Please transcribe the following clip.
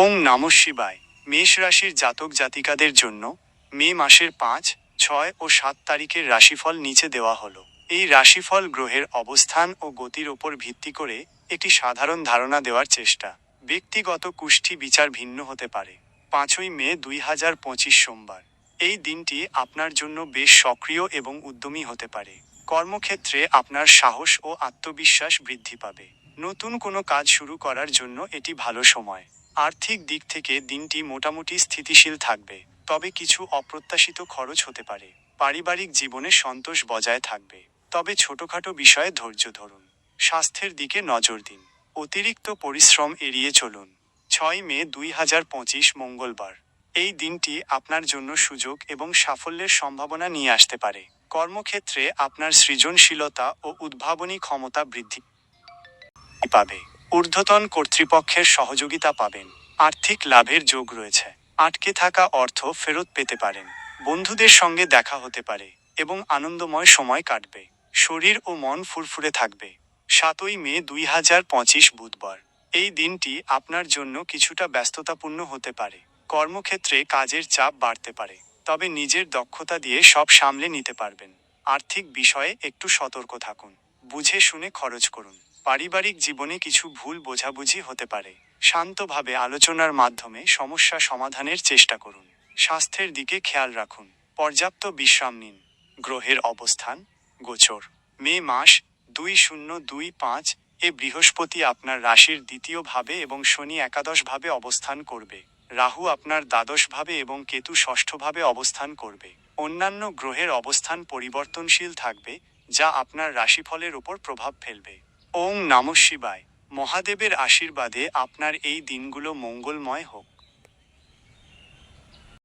ওং নম শিবায়। মেষ রাশির জাতক জাতিকাদের জন্য মে মাসের পাঁচ, ছয় ও সাত তারিখের রাশিফল নিচে দেওয়া হলো। এই রাশিফল গ্রহের অবস্থান ও গতির ওপর ভিত্তি করে একটি সাধারণ ধারণা দেওয়ার চেষ্টা। ব্যক্তিগত কুষ্ঠি বিচার ভিন্ন হতে পারে। পাঁচই মে দুই হাজার পঁচিশ সোমবার। এই দিনটি আপনার জন্য বেশ সক্রিয় এবং উদ্যমী হতে পারে। কর্মক্ষেত্রে আপনার সাহস ও আত্মবিশ্বাস বৃদ্ধি পাবে। নতুন কোনো কাজ শুরু করার জন্য এটি ভালো সময়। আর্থিক দিক থেকে দিনটি মোটামুটি স্থিতিশীল থাকবে, তবে কিছু অপ্রত্যাশিত খরচ হতে পারে। পারিবারিক জীবনে সন্তোষ বজায় থাকবে, তবে ছোটখাটো বিষয়ে ধৈর্য ধরুন। স্বাস্থ্যের দিকে নজর দিন। অতিরিক্ত পরিশ্রম এড়িয়ে চলুন। ছয় মে দুই হাজার পঁচিশ মঙ্গলবার। এই দিনটি আপনার জন্য সুযোগ এবং সাফল্যের সম্ভাবনা নিয়ে আসতে পারে। কর্মক্ষেত্রে আপনার সৃজনশীলতা ও উদ্ভাবনী ক্ষমতা বৃদ্ধি পাবে। ঊর্ধ্বতন কর্তৃপক্ষের সহযোগিতা পাবেন। আর্থিক লাভের যোগ রয়েছে। আটকে থাকা অর্থ ফেরত পেতে পারেন। বন্ধুদের সঙ্গে দেখা হতে পারে এবং আনন্দময় সময় কাটবে। শরীর ও মন ফুরফুরে থাকবে। সাতই মে দুই হাজার পঁচিশ বুধবার। এই দিনটি আপনার জন্য কিছুটা ব্যস্ততাপূর্ণ হতে পারে। কর্মক্ষেত্রে কাজের চাপ বাড়তে পারে, তবে নিজের দক্ষতা দিয়ে সব সামলে নিতে পারবেন। আর্থিক বিষয়ে একটু সতর্ক থাকুন। বুঝে শুনে খরচ করুন। পারিবারিক জীবনে কিছু ভুল বোঝাবুঝি হতে পারে। শান্তভাবে আলোচনার মাধ্যমে সমস্যা সমাধানের চেষ্টা করুন। স্বাস্থ্যের দিকে খেয়াল রাখুন। পর্যাপ্ত বিশ্রাম নিন। গ্রহের অবস্থান গোচর। মে মাস দুই শূন্য দুই পাঁচ এ বৃহস্পতি আপনার রাশির দ্বিতীয় ভাবে এবং শনি একাদশ ভাবে অবস্থান করবে। রাহু আপনার দ্বাদশ ভাবে এবং কেতু ষষ্ঠভাবে অবস্থান করবে। অন্যান্য গ্রহের অবস্থান পরিবর্তনশীল থাকবে যা আপনার রাশিফলের ওপর প্রভাব ফেলবে। ওং নম শিবায়। মহাদেবের আশীর্বাদে আপনার এই দিনগুলো মঙ্গলময় হোক।